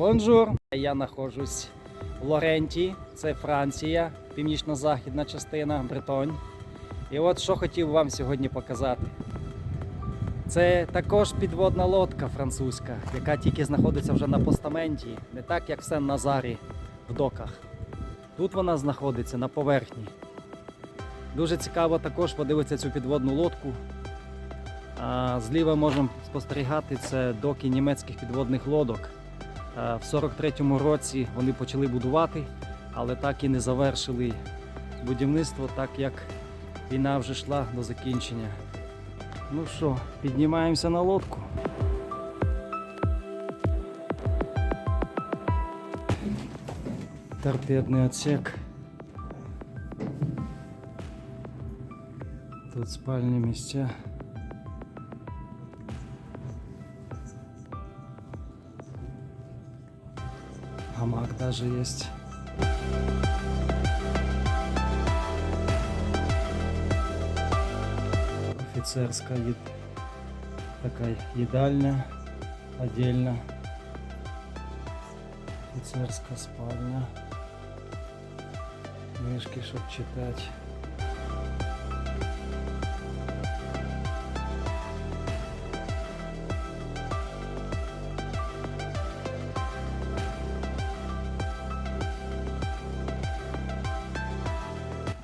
Бонжур! Я знаходжусь в Лоренті, це Франція, північно-західна частина, Бретонь. І от що хотів вам сьогодні показати. Це також підводна лодка французька, яка тільки знаходиться вже на постаменті, не так як в Сен-Назарі в доках. Тут вона знаходиться на поверхні. Дуже цікаво також подивитися цю підводну лодку. А, Зліва можемо спостерігати це доки німецьких підводних лодок. А, В 43-му році вони почали будувати, але так і не завершили будівництво, так як війна вже йшла до закінчення. Ну що, піднімаємося на лодку. Торпедний отсек. Тут спальні місця. Гамак даже есть. Офицерская ед... такая едальня отдельно. Офицерская спальня. Книжки, щоб читати.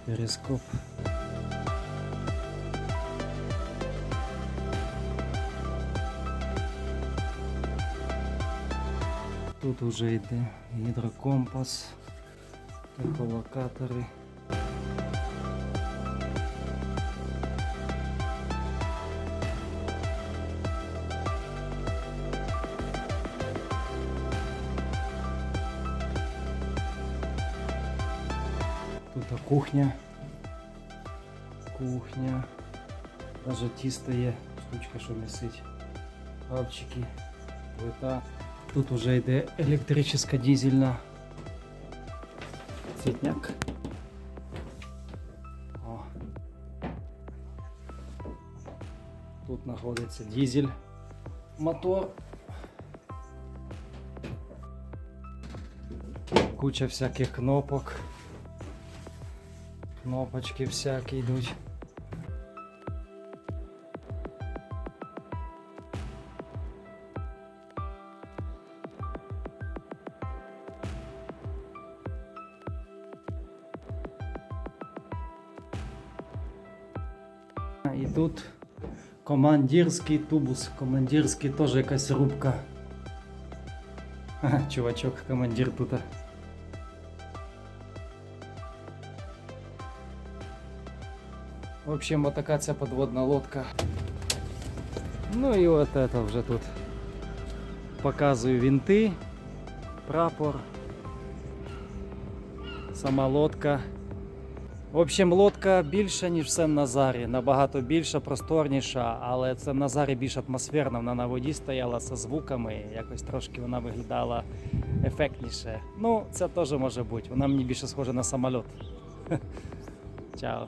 Перископ. Тут уже йде гідрокомпас, еколокатори. Тут кухня. Кухня. Даже тісто є, штучка, що місить. Хавчики, плита. Тут уже йде електрична дизельна. Цвітняк. О. Тут знаходиться дизель. Мотор. Куча всяких кнопок. Кнопочки всякі йдуть. І тут командирський тубус. Командирський теж якась рубка. Ха, Чувачок, командир тут. В общем, вот така ця подводна лодка. Ну і от это вже тут. Показую винти, прапор, сама лодка. В общем, лодка більша, ніж в Сен-Назарі, набагато більша, просторніша, але це Назарі більш атмосферна, вона на воді стояла зі звуками, якось трошки вона виглядала ефектніше. Ну, це теж може бути. Вона мені більше схожа на самоліт. Чао.